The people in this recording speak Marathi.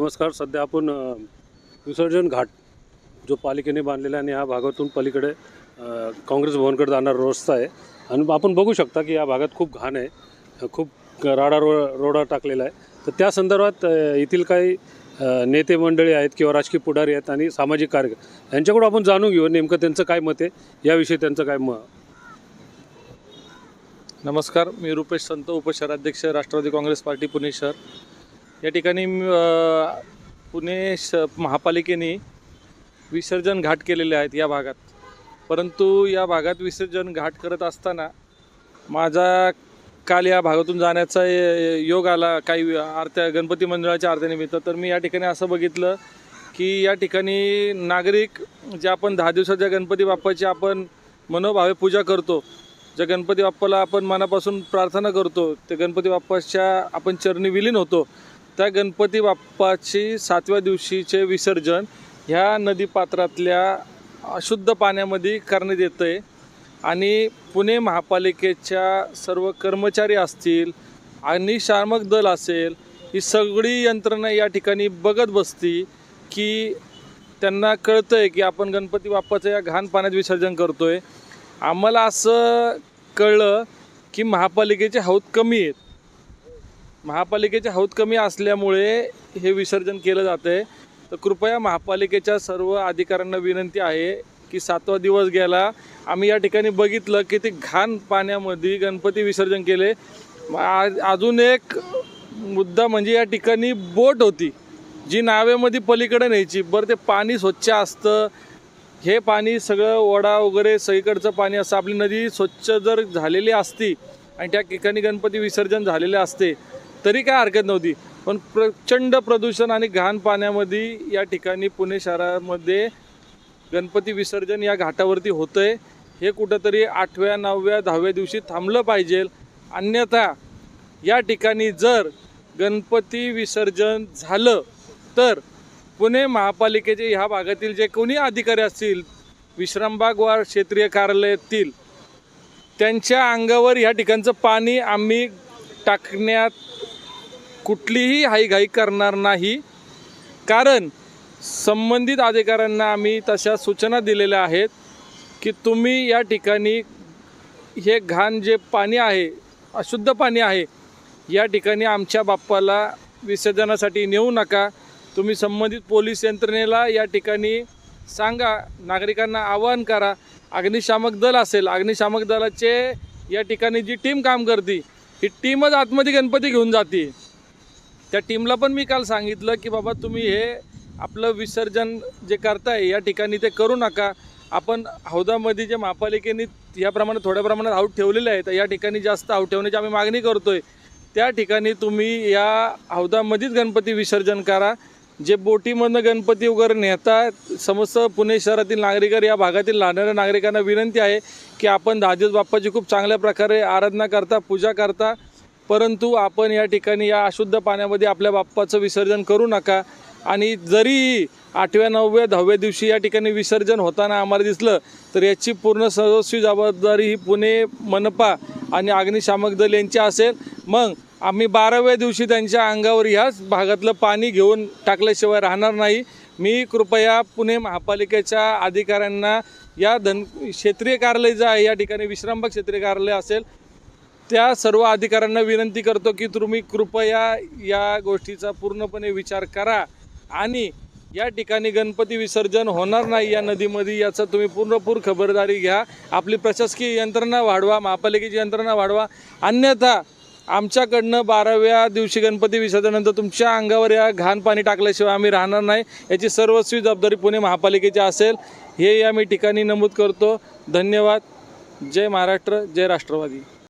नमस्कार. सध्या आपण विसर्जन घाट जो पालिकेने बांधलेला आहे आणि या भागातून पलीकडे काँग्रेस भवनकडे जाणारा रस्ता आहे. आणि आपण बघू शकता की या भागात खूप घाण आहे. खूप राडा रो रोडा टाकलेला आहे. तर त्या संदर्भात येथील काही नेते मंडळी आहेत किंवा राजकीय पुढारी आहेत आणि सामाजिक कार्य यांच्याकडून आपण जाणून घेऊ. नेमकं त्यांचं काय मत आहे? याविषयी त्यांचं काय म नमस्कार. मी रुपेश संत उपशहराध्यक्ष राष्ट्रवादी काँग्रेस पार्टी पुणे शहर. या ठिकाणी पुणे श महापालिकेने विसर्जन घाट केलेले आहेत या भागात. परंतु या भागात विसर्जन घाट करत असताना माझा काल या भागातून जाण्याचा य- योग आला काही आरत्या गणपती मंडळाच्या आरत्यानिमित्त. तर मी या ठिकाणी असं बघितलं की या ठिकाणी नागरिक जे आपण दहा दिवसाच्या गणपती बाप्पाची आपण मनोभावे पूजा करतो ज्या गणपती बाप्पाला आपण मनापासून प्रार्थना करतो त्या गणपती बाप्पाच्या आपण चरणी विलीन होतो त्या गणपती बाप्पाची सातव्या दिवशीचे विसर्जन ह्या नदीपात्रातल्या अशुद्ध पाण्यामध्ये करण्यात येतं आहे आणि पुणे महापालिकेच्या सर्व कर्मचारी असतील अग्निशामक दल असेल ही सगळी यंत्रणा या ठिकाणी बघत बसती की त्यांना कळतं आहे की आपण गणपती बाप्पाचं या घाण पाण्यात विसर्जन करतो आहे आम्हाला असं कळलं की महापालिकेचे हौद कमी आहेत. महापालिकेचे हौद कमी असल्यामुळे हे विसर्जन केलं जातं आहे तर कृपया महापालिकेच्या सर्व अधिकाऱ्यांना विनंती आहे की सातवा दिवस गेला आम्ही या ठिकाणी बघितलं की ते घाण पाण्यामध्ये गणपती विसर्जन केले. अजून एक मुद्दा म्हणजे या ठिकाणी बोट होती जी नावेमध्ये पलीकडे न्यायची. बरं ते पाणी स्वच्छ असतं. हे पाणी सगळं ओढा वगैरे सगळीकडचं पाणी असतं. आपली नदी स्वच्छ जर झालेली असती आणि त्या ठिकाणी गणपती विसर्जन झालेले असते तरी काय हरकत नव्हती. पण प्रचंड प्रदूषण आणि घाण पाण्यामध्ये या ठिकाणी पुणे शहरामध्ये गणपती विसर्जन या घाटावरती होतं आहे हे कुठंतरी आठव्या नवव्या दहाव्या दिवशी थांबलं पाहिजे. अन्यथा या ठिकाणी जर गणपती विसर्जन झालं तर पुणे महापालिकेचे ह्या भागातील जे कोणी अधिकारी असतील विश्रामबाग वा क्षेत्रीय कार्यालयातील त्यांच्या अंगावर ह्या ठिकाणचं पाणी आम्ही टाकण्यात कुठलीही हाईघाई करणार नाही. कारण संबंधित अधिकाऱ्यांना आम्ही तशा सूचना दिलेल्या आहेत की तुम्ही या ठिकाणी हे घाण जे पाणी आहे अशुद्ध पाणी आहे या ठिकाणी आमच्या बाप्पाला विसर्जनासाठी नेऊ नका. तुम्ही संबंधित पोलीस यंत्रणेला या ठिकाणी सांगा नागरिकांना आवाहन करा. अग्निशामक दल असेल अग्निशामक दलाचे या ठिकाणी जी टीम काम करते ही टीमच आतमध्ये गणपती घेऊन जाते. त्या टीमला पण मी काल सांगितलं की बाबा तुम्ही हे आपलं विसर्जन जे करताय या ठिकाणी ते करू नका. आपण हौदामध्ये जे महापालिकेने या प्रमाणात थोड्या प्रमाणात आऊट ठेवलेले आहे तर या ठिकाणी जास्त आऊट ठेवण्याची आम्ही मागणी करतोय. त्या ठिकाणी तुम्ही या हौदामध्येच गणपती विसर्जन करा. जे बोटीमधनं गणपती वगैरे नेतात समस्त पुणे शहरातील नागरिक या भागातील राहणाऱ्या नागरिकांना विनंती आहे की आपण दाजेज बाप्पाची खूप चांगल्या प्रकारे आराधना करता पूजा करता परंतु आपण या ठिकाणी या अशुद्ध पाण्यामध्ये आपल्या बाप्पाचं विसर्जन करू नका. आणि जरी आठव्या नवव्या दहाव्या दिवशी या ठिकाणी विसर्जन होताना आम्हाला दिसलं तर याची पूर्ण सर्वस्वी जबाबदारी ही पुणे मनपा आणि अग्निशामक दल यांची असेल. मग आम्ही बाराव्या दिवशी त्यांच्या अंगावर ह्याच भागातलं पाणी घेऊन टाकल्याशिवाय राहणार नाही. मी कृपया पुणे महापालिकेच्या अधिकाऱ्यांना या धन क्षेत्रीय कार्यालय जे आहे या ठिकाणी विश्रामबाग क्षेत्रीय कार्यालय असेल त्या सर्व अधिकाऱ्यांना विनंती करतो की तुम्ही कृपया या गोष्टीचा पूर्णपणे विचार करा आणि या ठिकाणी गणपती विसर्जन होणार नाही या नदीमध्ये याचं तुम्ही पूर्णपूर खबरदारी घ्या. आपली प्रशासकीय यंत्रणा वाढवा महापालिकेची यंत्रणा वाढवा. अन्यथा आमच्याकडनं बाराव्या दिवशी गणपती विसर्जनानंतर तुमच्या अंगावर या घाण पाणी टाकल्याशिवाय आम्ही राहणार नाही. याची सर्वस्वी जबाबदारी पुणे महापालिकेची असेल. हे या मी ठिकाणी नमूद करतो. धन्यवाद. जय महाराष्ट्र जय राष्ट्रवादी.